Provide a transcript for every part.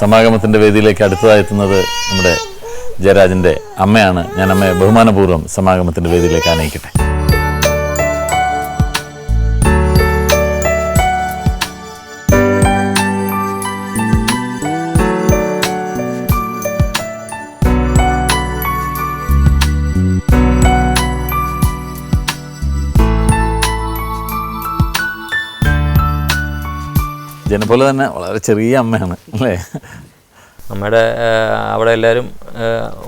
സമാഗമത്തിന്റെ വേദിയിലേക്ക് അടുത്തതായി എത്തുന്നത് നമ്മുടെ ജയരാജന്റെ അമ്മയാണ്. ഞാൻ അമ്മയെ ബഹുമാനപൂർവം സമാഗമത്തിന്റെ വേദിയിലേക്ക് ആനയിക്കട്ടെ. ജനെ പോലെ തന്നെ വളരെ ചെറിയ അമ്മയാണ് അല്ലേ? അമ്മയുടെ അവിടെ എല്ലാവരും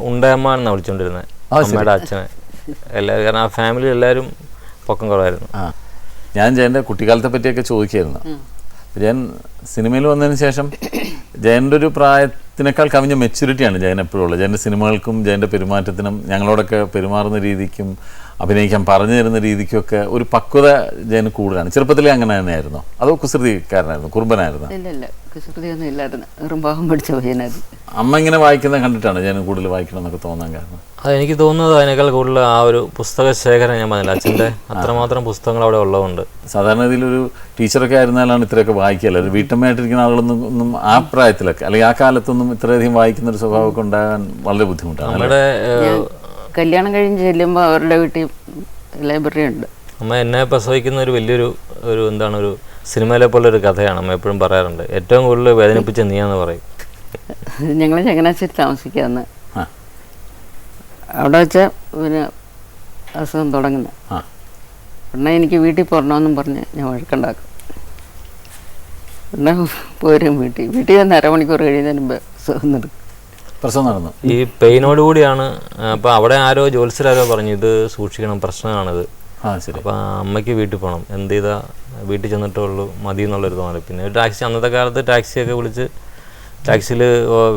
ഉണ്ടയമ്മ എന്നാണ് വിളിച്ചുകൊണ്ടിരുന്നത് അമ്മയുടെ അച്ഛനെ. എല്ലാവരും കാരണം ആ ഫാമിലി എല്ലാവരും പൊക്കം കുറവായിരുന്നു. ആ ഞാൻ ജയന്റെ കുട്ടിക്കാലത്തെ പറ്റിയൊക്കെ ചോദിക്കായിരുന്നു. ജയൻ സിനിമയിൽ വന്നതിന് ശേഷം ജയന്റെ ഒരു പ്രായത്തിനേക്കാൾ കവിഞ്ഞ മെച്യൂരിറ്റിയാണ് ജയൻ എപ്പോഴും ഉള്ളത്. ജയന്റെ സിനിമകൾക്കും ജയന്റെ പെരുമാറ്റത്തിനും ഞങ്ങളോടൊക്കെ പെരുമാറുന്ന രീതിക്കും അഭിനയിക്കാൻ പറഞ്ഞു തരുന്ന രീതിക്കൊക്കെ ഒരു പക്വത ജയന് കൂടുതലാണ്. ചെറുപ്പത്തിലേ അങ്ങനെ തന്നെയായിരുന്നോ? അതോ കുസൃതിക്കാരനായിരുന്നു? കുറുമ്പനായിരുന്നു? ഇല്ല ഇല്ല. കുസൃതിയൊന്നും ഇല്ലായിരുന്നു. വെറും പഠിച്ച പയ്യനായിരുന്നു. അമ്മ ഇങ്ങനെ വായിക്കുന്നത് കണ്ടിട്ടാണ് ഞാൻ കൂടുതൽ വായിക്കണം എന്നൊക്കെ തോന്നാൻ കാരണം. അത് എനിക്ക് തോന്നുന്നത് അതിനേക്കാൾ കൂടുതൽ ആ ഒരു പുസ്തക ശേഖരം ഞാൻ പറഞ്ഞില്ല? അച്ഛന്റെ അത്രമാത്രം പുസ്തകങ്ങൾ അവിടെ ഉള്ളതുകൊണ്ട്. സാധാരണ ഇതിലൊരു ടീച്ചറൊക്കെ ആയിരുന്നാലാണ് ഇത്രയൊക്കെ വായിക്കല്ല ഒരു വീട്ടമ്മയായിട്ടിരിക്കുന്ന ആളുകളൊന്നും ഒന്നും ആ പ്രായത്തിലൊക്കെ അല്ലെങ്കിൽ ആ കാലത്തൊന്നും ഇത്രയധികം വായിക്കുന്ന ഒരു സ്വഭാവമൊക്കെ ഉണ്ടാകാൻ വളരെ ബുദ്ധിമുട്ടാണ് നമ്മുടെ കല്യാണം കഴിഞ്ഞ് ചെല്ലുമ്പോൾ അവരുടെ വീട്ടിൽ ലൈബ്രറി ഉണ്ട്. അമ്മ എന്നെ പ്രസവിക്കുന്ന ഒരു വലിയൊരു ഒരു എന്താണ് ഒരു സിനിമയിലെ പോലെ ഒരു കഥയാണ് അമ്മ എപ്പോഴും പറയാറുണ്ട്. ഏറ്റവും കൂടുതൽ വേദനിപ്പിച്ച നീയാന്ന് പറയും. ഞങ്ങൾ ചങ്ങനാശ്ശേരി താമസിക്കാന്ന്. അവിടെ വെച്ചാൽ പിന്നെ അസുഖം തുടങ്ങുന്നത് ഉടനെ എനിക്ക് വീട്ടിൽ പോരണമെന്നും പറഞ്ഞ് ഞാൻ വഴക്കുണ്ടാക്കും. ഉടനെ പോരും വീട്ടിൽ. വീട്ടിൽ വന്ന് അരമണിക്കൂർ കഴിയുന്നതിന് മുമ്പ് സുഖം നിർക്കും പ്രസവം നടന്നു. ഈ പെയിനോട് കൂടിയാണ് അപ്പൊ അവിടെ ആരോ ജോത്സ്യരാരോ പറഞ്ഞു ഇത് സൂക്ഷിക്കണം പ്രശ്നമാണിത്. അപ്പൊ അമ്മയ്ക്ക് വീട്ടിൽ പോകണം എന്ത് ചെയ്താ? വീട്ടിൽ ചെന്നിട്ടേ ഉള്ളൂ. മതി എന്നുള്ളൊരു തോന്നൽ പിന്നെ ഒരു ടാക്സി അന്നത്തെ കാലത്ത് ടാക്സിയൊക്കെ വിളിച്ച് ടാക്സിയിൽ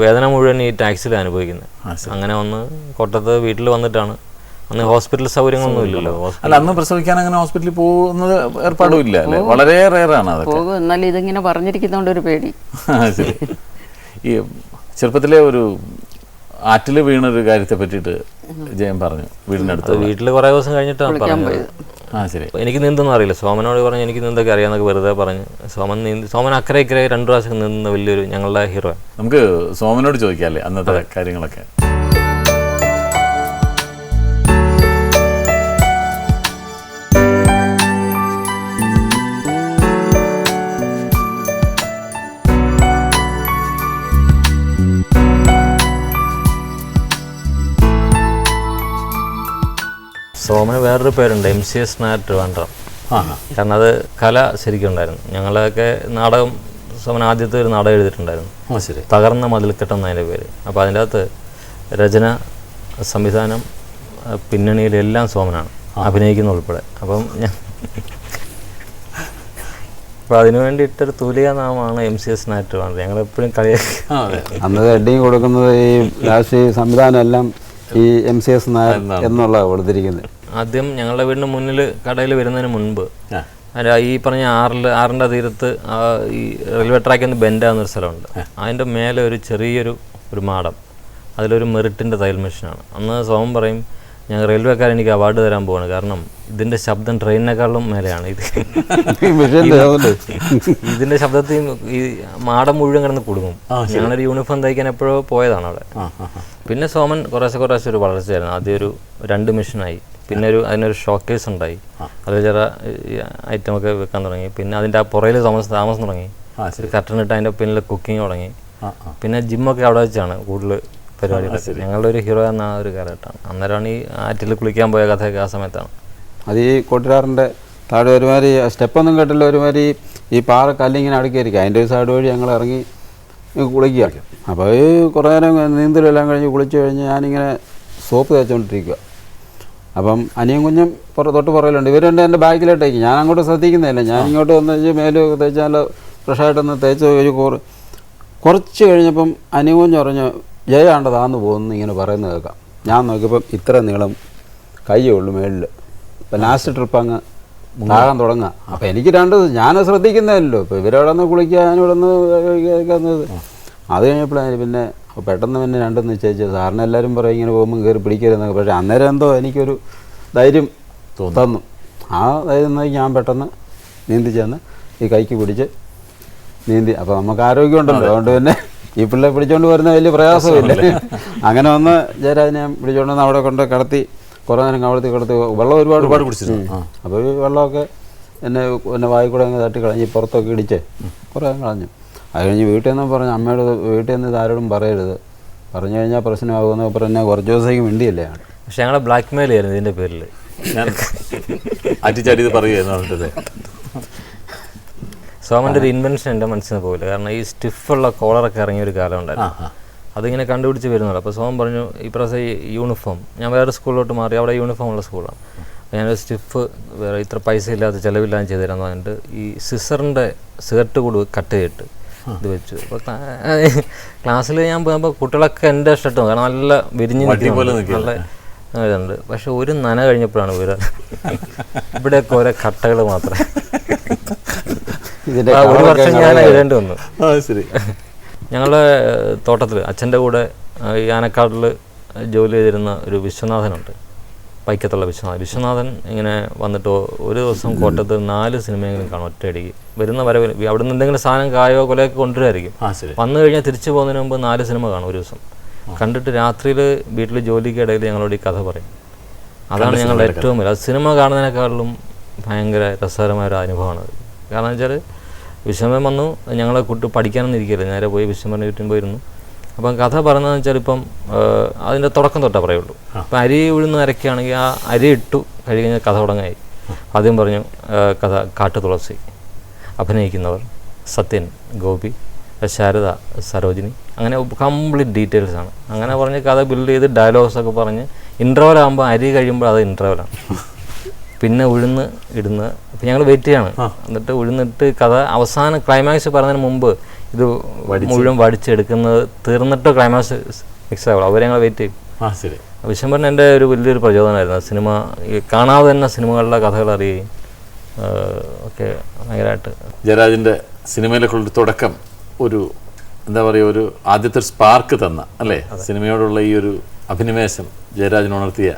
വേദന മുഴുവൻ ഈ ടാക്സിയിൽ അനുഭവിക്കുന്നത് അങ്ങനെ വന്ന് കൊട്ടത്ത് വീട്ടിൽ വന്നിട്ടാണ്. അന്ന് ഹോസ്പിറ്റൽ സൗകര്യങ്ങളൊന്നും ഇല്ലല്ലോ. അല്ല അന്ന് പ്രസവിക്കാൻ അങ്ങനെ ഹോസ്പിറ്റലിൽ പോകുന്നത് ഏർപ്പാടും ഇല്ല അല്ലേ? വളരെ റെയറാണ് അതൊക്കെ. പോകും. എന്നാലും ഇതിങ്ങനെ പറഞ്ഞിരിക്കുന്നതുകൊണ്ട് ഒരു പേടി. ഈ ചെറുപ്പത്തിലെ ഒരു ആറ്റിൽ വീണ ഒരു കാര്യത്തെ പറ്റിയിട്ട് ജയൻ പറഞ്ഞു വീടിനടുത്ത് വീട്ടിൽ കുറേ ദിവസം കഴിഞ്ഞിട്ടാണ് പറഞ്ഞത്. ആ ശരി. എനിക്ക് നീന്തൊന്നും അറിയില്ല. സോമനോട് പറഞ്ഞു എനിക്ക് നീന്തൊക്കെ അറിയാമെന്നൊക്കെ വെറുതെ പറഞ്ഞു. സോമൻ നീന്തി സോമൻ അക്കരെ ഇക്കരെ രണ്ട് പ്രാവശ്യം നീന്തുന്ന വലിയൊരു ഞങ്ങളുടെ ഹീറോ നമുക്ക് സോമനോട് ചോദിക്കാല്ലേ അന്നത്തെ കാര്യങ്ങളൊക്കെ? സോമന് വേറൊരു പേരുണ്ട് M C S Nair Trivandrum കാരണം അത് കല ശരിക്കും ഉണ്ടായിരുന്നു ഞങ്ങളൊക്കെ നാടകം സോമൻ ആദ്യത്തെ ഒരു നാടകം എഴുതിയിട്ടുണ്ടായിരുന്നു. ശരി. തകർന്ന മതിൽക്കെട്ട് എന്നതിന്റെ പേര്. അപ്പോൾ അതിന്റെ അകത്ത് രചന സംവിധാനം പിന്നണിയിലെല്ലാം സോമനാണ്. അഭിനയിക്കുന്ന ഉൾപ്പെടെ. അപ്പം ഞാൻ അപ്പോൾ അതിനു വേണ്ടിയിട്ടൊരു തൂലിക നാമമാണ് എം സി എസ് നായർ വേണ്ടത്. ഞങ്ങളെപ്പോഴും കളിയാക്കി അന്ന് ഹെഡിങ് കൊടുക്കുന്നത് ഈ ലാസ്റ്റ് സംവിധാനം എല്ലാം ഈ എം സി എസ് നായർ എന്നുള്ള കൊടുത്തിരിക്കുന്നത്. ആദ്യം ഞങ്ങളുടെ വീടിന് മുന്നിൽ കടയിൽ വരുന്നതിന് മുൻപ്. ഈ പറഞ്ഞ ആറിൽ ആറിന്റെ തീരത്ത് ഈ റെയിൽവേ ട്രാക്കിൽ നിന്ന് ഒരു സ്ഥലമുണ്ട്. അതിന്റെ മേലെ ഒരു ചെറിയൊരു ഒരു മാടം. അതിലൊരു മെറിറ്റിന്റെ തയ്യൽ മെഷീനാണ്. അന്ന് സോമം പറയും ഞാൻ റെയിൽവേക്കാരൻ എനിക്ക് അവാർഡ് തരാൻ പോവാണ്. കാരണം ഇതിന്റെ ശബ്ദം ട്രെയിനിനേക്കാളും മേലെയാണ് ഇത്. ഇതിന്റെ ശബ്ദത്തിൽ ഈ മാടം മുഴുവൻ കിടന്ന് കുടുങ്ങും. ഞങ്ങളൊരു യൂണിഫോം തയ്ക്കാൻ എപ്പോഴോ പോയതാണ് അവിടെ. പിന്നെ സോമൻ കുറേശ്ശെ കുറേശ്ശെ ഒരു വളർച്ചയായിരുന്നു. ആദ്യം ഒരു രണ്ട് മെഷീനായി. പിന്നെ ഒരു അതിനൊരു ഷോക്കേസ് ഉണ്ടായി. അതിൽ ചില ഐറ്റം ഒക്കെ വെക്കാൻ തുടങ്ങി. പിന്നെ അതിന്റെ ആ പുറയിൽ താമസം താമസം തുടങ്ങി. കർട്ടൻ ഇട്ട് അതിന്റെ പിന്നിൽ കുക്കിംഗ് തുടങ്ങി. പിന്നെ ജിമ്മൊക്കെ അവിടെ വെച്ചാണ് കൂടുതൽ പരിപാടി ഞങ്ങളുടെ ഒരു ഹീറോ എന്ന ആ ഒരു കാലഘട്ടമാണ്. അന്നേരമാണ് ഈ ആറ്റിൽ കുളിക്കാൻ പോയ കഥയൊക്കെ ആ സമയത്താണ്. അത് ഈ കൊട്ടിരാറിന്റെ താഴെ ഒരുമാതിരി സ്റ്റെപ്പൊന്നും കേട്ടില്ല ഒരുമാതിരി ഈ പാറ കല്ലിങ്ങനെ അടുക്കിയിരിക്കുക അതിന്റെ ഒരു സൈഡ് വഴി ഞങ്ങൾ ഇറങ്ങി കുളിക്കുക. അപ്പോൾ ഈ കുറേ നേരം നീന്തലെല്ലാം കഴിഞ്ഞ് കുളിച്ച് കഴിഞ്ഞ് ഞാനിങ്ങനെ സോപ്പ് തേച്ചുകൊണ്ടിരിക്കുക. അപ്പം അനിയും കുഞ്ഞും പുറ തൊട്ട് പുറകിലുണ്ട്. ഇവർ രണ്ട് എന്റെ ബാക്കിലോട്ടേക്ക്. ഞാൻ അങ്ങോട്ട് ശ്രദ്ധിക്കുന്നില്ല. ഞാൻ ഇങ്ങോട്ട് വന്ന് വെച്ച് മേൽ തേച്ചാൽ ഫ്രഷായിട്ടൊന്ന് തേച്ച് ഒരു കോറ്. കുറച്ച് കഴിഞ്ഞപ്പം അനിയും കുഞ്ഞ് പറഞ്ഞു ജയാണ്ട് താന്ന് പോകുന്നു ഇങ്ങനെ പറയുന്നത് കേൾക്കാം. ഞാൻ നോക്കിയപ്പം ഇത്ര നീളം കയ്യേ ഉള്ളൂ മേളിൽ ഇപ്പം ലാസ്റ്റ് ട്രിപ്പ് അങ്ങ് ഉണ്ടാകാൻ തുടങ്ങുക. അപ്പം എനിക്ക് രണ്ട് ഞാൻ ശ്രദ്ധിക്കുന്നതല്ലോ ഇപ്പോൾ ഇവരവിടെ നിന്ന് കുളിക്കുക ഇവിടെ നിന്ന് അത് കഴിഞ്ഞപ്പോഴാണ് പിന്നെ അപ്പോൾ പെട്ടെന്ന് പിന്നെ രണ്ടും നിശ്ചയിച്ചു സാറിന് എല്ലാവരും പറയും ഇങ്ങനെ പോകുമ്പോൾ കയറി പിടിക്കരുതെന്നൊക്കെ. പക്ഷേ അന്നേരം എന്തോ എനിക്കൊരു ധൈര്യം തന്നു. ആ ധൈര്യം ഞാൻ പെട്ടെന്ന് നീന്തി ചെന്ന് ഈ കൈക്ക് പിടിച്ച് നീന്തി. അപ്പോൾ നമുക്ക് ആരോഗ്യമുണ്ടല്ലോ. അതുകൊണ്ട് തന്നെ ഈ പിള്ളേ പിടിച്ചോണ്ട് വരുന്ന വലിയ പ്രയാസമില്ല. അങ്ങനെ വന്ന് ജയരാജനെ ഞാൻ പിടിച്ചോണ്ട് വന്ന് അവിടെ കൊണ്ട് കടത്തി കുറേ നേരം കവളത്തിൽ കിടത്തി വെള്ളം ഒരുപാട് ഒരുപാട് കുടിച്ചിരുന്നു. അപ്പോൾ ഈ വെള്ളമൊക്കെ എന്നെ എന്നെ വായിക്കൂടെ കൂടെ അങ്ങ് തട്ടി കളഞ്ഞ് പുറത്തൊക്കെ ഇടിച്ച് കുറേ കളഞ്ഞു. അത് കഴിഞ്ഞ് വീട്ടിൽ നിന്ന് പറഞ്ഞു അമ്മയോട് വീട്ടിൽ നിന്ന് ഇതാരോടും ആരോടും പറയരുത്. പറഞ്ഞു കഴിഞ്ഞാൽ പ്രശ്നമാകുമെന്ന് പറഞ്ഞ കുറച്ച് ദിവസത്തേക്ക് മിണ്ടിയല്ലേ ഞാൻ പക്ഷെ ഞങ്ങളെ ബ്ലാക്ക് മെയിൽ ആയിരുന്നു ഇതിന്റെ പേരിൽ. ഞാൻ അറ്റിച്ചാടി ഇത് പറയുകയെന്ന് പറഞ്ഞിട്ടല്ലേ സോമന്റെ ഒരു ഇൻവെൻഷൻ എന്റെ മനസ്സിൽ നിന്ന് പോകില്ല കാരണം ഈ സ്റ്റിഫുള്ള കോളറൊക്കെ ഇറങ്ങിയ ഒരു കാലം ഉണ്ടായിരുന്നു. അതിങ്ങനെ കണ്ടുപിടിച്ച് വരുന്നുള്ളൂ അപ്പോൾ സോമൻ പറഞ്ഞു ഈ പ്രാവശ്യം ഈ യൂണിഫോം ഞാൻ വേറെ സ്കൂളിലോട്ട് മാറി. അവിടെ യൂണിഫോം ഉള്ള സ്കൂളാണ് അപ്പോൾ ഞാനൊരു സ്റ്റിഫ് വേറെ ഇത്ര പൈസ ഇല്ലാത്ത ചിലവില്ലാതെ ചെയ്തു തരാമെന്ന് പറഞ്ഞിട്ട് ഈ സിസറിന്റെ സ്കർട്ട് കൂടി കട്ട് ചെയ്തിട്ട് ഇത് വെച്ചു. അപ്പോൾ ക്ലാസ്സിൽ ഞാൻ പോകുമ്പോൾ കുട്ടികളൊക്കെ എന്റെ ഇഷ്ടം കാരണം നല്ല വിരിഞ്ഞ്. നല്ല ഇതുണ്ട്. പക്ഷെ ഒരു നന കഴിഞ്ഞപ്പോഴാണ് ഇവർ ഇവിടെയൊക്കെ ഓരോ കട്ടകൾ മാത്രം. ഒരു വർഷം ഞാൻ എഴുതേണ്ടി വന്നു. ഞങ്ങളുടെ തോട്ടത്തിൽ അച്ഛന്റെ കൂടെ ഈ ആനക്കാട്ടിൽ ജോലി ചെയ്തിരുന്ന ഒരു വിശ്വനാഥനുണ്ട്. പൈക്കത്തുള്ള വിശ്വനാഥൻ. വിശ്വനാഥൻ ഇങ്ങനെ വന്നിട്ട് ഒരു ദിവസം കോട്ടത്ത് നാല് സിനിമയെങ്കിലും കാണും ഒറ്റയടിക്ക് വരുന്ന വരവിൽ അവിടെ നിന്ന് എന്തെങ്കിലും സാധനം കായോ കൊലയൊക്കെ കൊണ്ടുവരുമായിരിക്കും. വന്നു കഴിഞ്ഞാൽ തിരിച്ചു പോകുന്നതിന് മുമ്പ് നാല് സിനിമ കാണും ഒരു ദിവസം. കണ്ടിട്ട് രാത്രിയിൽ വീട്ടിൽ ജോലിക്ക് ഇടയിൽ ഞങ്ങളോട് ഈ കഥ പറയും. അതാണ് ഞങ്ങളുടെ ഏറ്റവും വലിയ സിനിമ കാണുന്നതിനേക്കാളും ഭയങ്കര രസകരമായ ഒരു അനുഭവമാണ് കാരണം കാരണം വെച്ചാൽ വിശ്വമൻ വന്നു. ഞങ്ങളെ കുട്ടി പഠിക്കാനൊന്നും ഇരിക്കില്ല. നേരെ പോയി വിശ്വമന്റെ ചുറ്റും പോയിരുന്നു. അപ്പം കഥ പറയുന്നതെന്ന് വെച്ചാൽ ഇപ്പം അതിന്റെ തുടക്കം തൊട്ടേ പറയുള്ളൂ. അപ്പം അരി ഉഴുന്ന് അരക്കുകയാണെങ്കിൽ ആ അരി ഇട്ടു കഴിഞ്ഞാൽ കഥ തുടങ്ങായി. ആദ്യം പറഞ്ഞു കഥ കാട്ടു തുളസി അഭിനയിക്കുന്നവർ സത്യൻ ഗോപി ശാരദ സരോജിനി അങ്ങനെ കംപ്ലീറ്റ് ഡീറ്റെയിൽസ് ആണ്. അങ്ങനെ പറഞ്ഞ് കഥ ബിൽഡ് ചെയ്ത് ഡയലോഗ്സ് ഒക്കെ പറഞ്ഞ് ഇന്റർവൽ ആകുമ്പോൾ അരി കഴിയുമ്പോൾ അത് ഇന്റർവലാണ് പിന്നെ ഉഴുന്ന് ഇടുന്ന അപ്പം ഞങ്ങൾ വെയിറ്റ് ചെയ്യാണ്. എന്നിട്ട് ഉഴുന്നിട്ട് കഥ അവസാന ക്ലൈമാക്സ് പറയുന്നതിന് മുമ്പ് ഇത് മുഴുവൻ വടിച്ചെടുക്കുന്നത് തീർന്നിട്ട് ക്ലൈമാക്സ് മിക്സ് ആവുള്ളൂ. അവരെ ഞങ്ങൾ വെയിറ്റ് ചെയ്യും. ആ പറഞ്ഞ എന്റെ ഒരു വലിയൊരു പ്രചോദനമായിരുന്നു. സിനിമ കാണാതെ തന്നെ സിനിമകളുടെ കഥകൾ അറിയുകയും ഒക്കെ ഭയങ്കരമായിട്ട്. ജയരാജിന്റെ സിനിമയിലേക്കുള്ള ഒരു തുടക്കം ഒരു എന്താ പറയുക ഒരു ആദ്യത്തെ ഒരു സ്പാർക്ക് തന്ന അല്ലേ? സിനിമയോടുള്ള ഈ ഒരു അഭിനിവേശം ജയരാജൻ ഉണർത്തിയ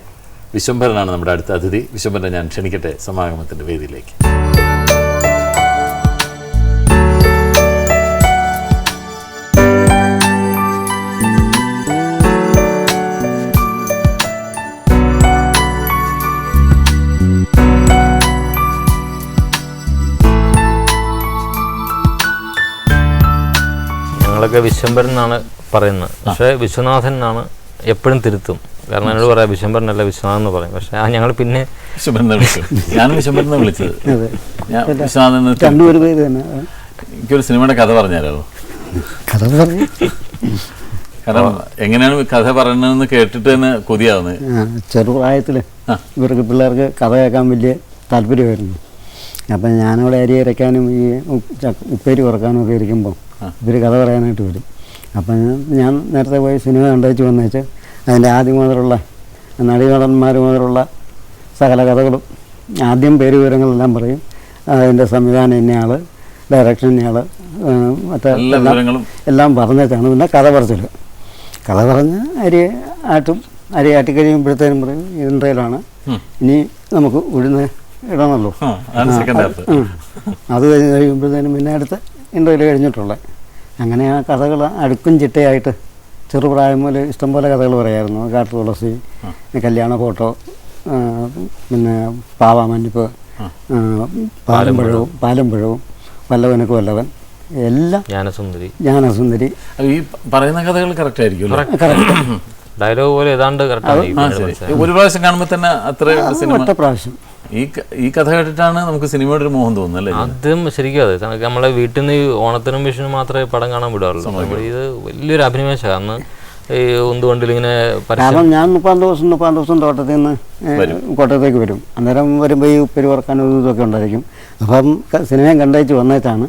വിശ്വംഭരനാണ് നമ്മുടെ അടുത്ത അതിഥി. വിശ്വംഭരനെ ഞാൻ ക്ഷണിക്കട്ടെ സമാഗമത്തിന്റെ വേദിയിലേക്ക്. ഞങ്ങളൊക്കെ വിശ്വംബരൻ എന്നാണ് പറയുന്നത്. പക്ഷേ വിശ്വനാഥൻ എന്നാണ് എപ്പോഴും തിരുത്തും. കാരണം എന്നോട് പറയാം വിശ്വംഭരനല്ല വിശ്വനാഥൻ എന്ന് പറയും. പക്ഷേ ആ ഞങ്ങൾ പിന്നെ ഞാൻ വിളിച്ചത് എനിക്കൊരു സിനിമയുടെ കഥ പറഞ്ഞാലോ കഥ പറഞ്ഞു. കാരണം എങ്ങനെയാണ് കഥ പറയുന്നതെന്ന് കേട്ടിട്ട് തന്നെ കൊതിയാവുന്നത് ചെറുപ്രായത്തിൽ ഇവർക്ക് പിള്ളേർക്ക് കഥ കേൾക്കാൻ വലിയ താല്പര്യമായിരുന്നു. അപ്പം ഞാനവിടെ അരി അരയ്ക്കാനും ഈ ഉപ്പേരി കുറക്കാനും ഒക്കെ ഇരിക്കുമ്പോൾ ഇവർ കഥ പറയാനായിട്ട് വരും. അപ്പം ഞാൻ- നേരത്തെ പോയി സിനിമ കണ്ടുവച്ച് വന്നേച്ച് അതിന്റെ ആദ്യം മുതലുള്ള നടീനടന്മാർ മുതലുള്ള സകല കഥകളും ആദ്യം പേര് വിവരങ്ങളെല്ലാം പറയും. അതിന്റെ സംവിധാനം ഇന്നയാൾ ഡയറക്ഷൻ ഇന്നയാൾ മറ്റേ എല്ലാ പറഞ്ഞേച്ചാണ് പിന്നെ കഥ പറച്ചിൽ കഥ പറഞ്ഞ് അരി ആട്ടും അരി ആട്ടിക്കഴിയുമ്പോഴത്തേനും പറയും ഇതിന്റെയിലാണ് ഇനി നമുക്ക് ഉഴുന്ന് ഇടണമല്ലോ. അത് കഴിഞ്ഞ് കഴിയുമ്പോഴത്തേനും പിന്നെ അടുത്ത ഇന്റർവ്യൂൽ കഴിഞ്ഞിട്ടുള്ളത് അങ്ങനെ ആ കഥകൾ അടുക്കും ചിട്ടയായിട്ട് ചെറുപ്രായം മുതൽ ഇഷ്ടംപോലെ കഥകൾ പറയായിരുന്നു. കാട്ടു തുളസി കല്യാണ ഫോട്ടോ പിന്നെ പാവാമഞ്ഞിപ്പ് പാലമ്പഴവും പാലമ്പഴവും. വല്ലവനക്ക് വല്ലവൻ എല്ലാം ജ്ഞാനസുന്ദരി. ജ്ഞാനസുന്ദരി. അപ്പൊ ഈ പറയുന്ന കഥകൾ കറക്റ്റ് ആയിരിക്കും? ഡയലോഗ് പോലെ ഏതാണ്ട് ഒരു പ്രാവശ്യം കാണുമ്പോൾ തന്നെ അത്ര ഒറ്റ പ്രാവശ്യം. ഈ ഈ കഥ കേട്ടിട്ടാണ് നമുക്ക് സിനിമയുടെ ഒരു മോഹം തോന്നുന്നത് അല്ലേ? ആദ്യം ശരിക്കും അതെ. കാരണം നമ്മളെ വീട്ടിൽ നിന്ന് ഓണത്തിനും വിഷുവിനും മാത്രമേ പടം കാണാൻ വിടാറുള്ളൂ. ഇത് വലിയൊരു അഭിനിവേശമാണ്. അന്ന് ഈ ഉന്തുകൊണ്ടിൽ ഇങ്ങനെ കാരണം ഞാൻ മുപ്പാം ദിവസം മുപ്പാം ദിവസം തോട്ടത്തിൽ നിന്ന് കോട്ടയത്തേക്ക് വരും. അന്നേരം വരുമ്പോൾ ഈ ഉപ്പേരി വറക്കാനും ഇതും ഇതൊക്കെ ഉണ്ടായിരിക്കും. അപ്പം സിനിമയും കണ്ടേച്ച് വന്നേച്ചാണ്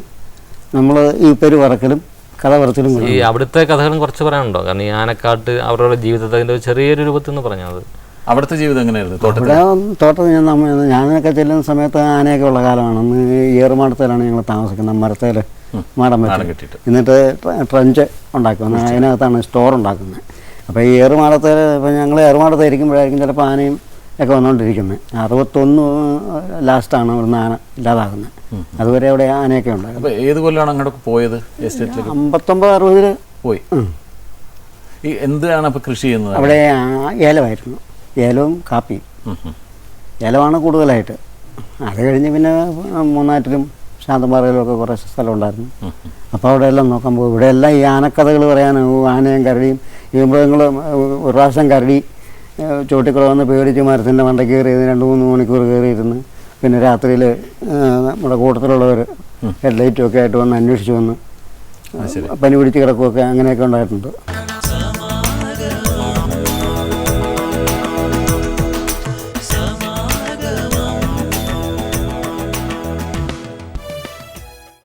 നമ്മൾ ഈ ഉപ്പേരി വറക്കലും കഥ പറച്ചിലും കൂടെ ഈ അവിടുത്തെ കഥകളും കുറച്ച് പറയാനുണ്ടോ? കാരണം ഈ ആനക്കാട്ട് അവരുടെ ജീവിതത്തിന്റെ ചെറിയൊരു രൂപത്തിൽ നിന്ന് പറഞ്ഞത് അവിടുത്തെ ജീവിതം എങ്ങനെയായിരുന്നു? തോട്ടത്തിൽ തോട്ടത്തിൽ ഞാൻ ഞാനൊക്കെ ചെല്ലുന്ന സമയത്ത് ആനയൊക്കെ ഉള്ള കാലമാണ്. അന്ന് ഏറുമാടത്തേലാണ് ഞങ്ങൾ താമസിക്കുന്നത്. മരത്തേൽ മാടം കെട്ടിട്ട് വെച്ച്. എന്നിട്ട് ട്ര- ട്രഞ്ച് ഉണ്ടാക്കുന്നത് അതിനകത്താണ് സ്റ്റോർ ഉണ്ടാക്കുന്നത്. അപ്പോൾ ഈ ഏറുമാടത്തേൽ ഇപ്പം ഞങ്ങൾ ഏറുമാടത്ത് ഇരിക്കുമ്പോഴായിരിക്കും ചിലപ്പോൾ ആനയും ഒക്കെ വന്നുകൊണ്ടിരിക്കുന്നത് അറുപത്തൊന്ന് ലാസ്റ്റാണ് ഇവിടുന്ന് ആന ഇല്ലാതാകുന്നത് അതുവരെ അവിടെ ആനയൊക്കെ ഉണ്ടായിരുന്നു. ഏത് കൊല്ലമാണ് അങ്ങോട്ട് പോയത് എസ്റ്റേറ്റിലേക്ക് അമ്പത്തൊമ്പത് അറുപതിൽ പോയി. ഈ എന്താണ് അപ്പോൾ കൃഷി ചെയ്യുന്നത്? അവിടെ ഏലമായിരുന്നു ഏലവും കാപ്പിയും. ഏലമാണ് കൂടുതലായിട്ട്. അത് കഴിഞ്ഞ് പിന്നെ മൂന്നാറ്റിലും ശാന്തമ്പാറയിലും ഒക്കെ കുറേ സ്ഥലം ഉണ്ടായിരുന്നു അപ്പോൾ അവിടെ എല്ലാം നോക്കാൻ പോകും. ഇവിടെ എല്ലാം ഈ ആനക്കഥകൾ പറയാനും ആനയും കരടിയും ഈ മൃഗങ്ങൾ ഒരു പ്രാവശ്യം കരടി ചോട്ടിക്കുള വന്ന് പേടിച്ച് മരത്തിന്റെ മണ്ട കയറി രണ്ട് മൂന്ന് മണിക്കൂർ കയറിയിരുന്ന് പിന്നെ രാത്രിയിൽ നമ്മുടെ കൂട്ടത്തിലുള്ളവർ ഹെഡ്ലൈറ്റും ഒക്കെ ആയിട്ട് വന്ന് അന്വേഷിച്ച് വന്ന് പനി പിടിച്ച് കിടക്കുകയൊക്കെ അങ്ങനെയൊക്കെ ഉണ്ടായിട്ടുണ്ട്.